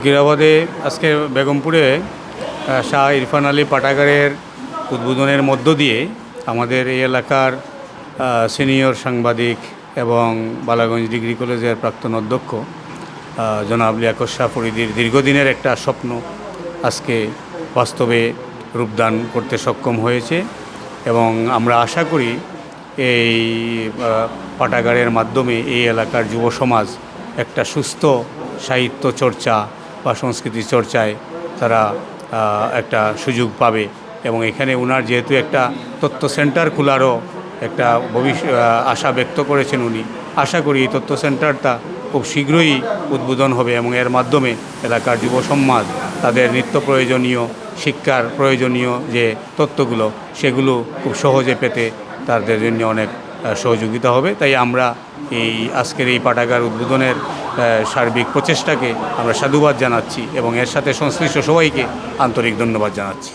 গিরাবাদে আজকে বেগমপুরে শাহ ইরফান আলী পাঠাগারের উদ্বোধনের মধ্য দিয়ে আমাদের এই এলাকার সিনিয়র সাংবাদিক এবং বালাগঞ্জ ডিগ্রি কলেজের প্রাক্তন অধ্যক্ষ জনাব লিয়াকত শাহ ফরিদির দীর্ঘদিনের একটা স্বপ্ন আজকে বাস্তবে রূপদান করতে সক্ষম হয়েছে এবং আমরা আশা করি এই আহ, পাঠাগারের মাধ্যমে এই এলাকার যুব সমাজ একটা সুস্থ সাহিত্য চর্চা বা সংস্কৃতি চর্চায় তারা একটা সুযোগ পাবে। এবং এখানে ওনার যেহেতু একটা তথ্য সেন্টার খোলারও একটা ভবিষ্যৎ আশা ব্যক্ত করেছেন উনি। আশা করি এই তথ্য সেন্টারটা খুব শীঘ্রই উদ্বোধন হবে এবং এর মাধ্যমে এলাকার যুব সমাজ, তাদের নিত্য প্রয়োজনীয় শিক্ষার প্রয়োজনীয় যে তথ্যগুলো, সেগুলো খুব সহজে পেতে তাদের জন্য অনেক সহযোগিতা হবে। তাই আমরা এই আজকের এই পাঠাগার উদ্বোধনের সার্বিক প্রচেষ্টাকে আমরা সাধুবাদ জানাচ্ছি এবং এর সাথে সংশ্লিষ্ট সবাইকে আন্তরিক ধন্যবাদ জানাচ্ছি।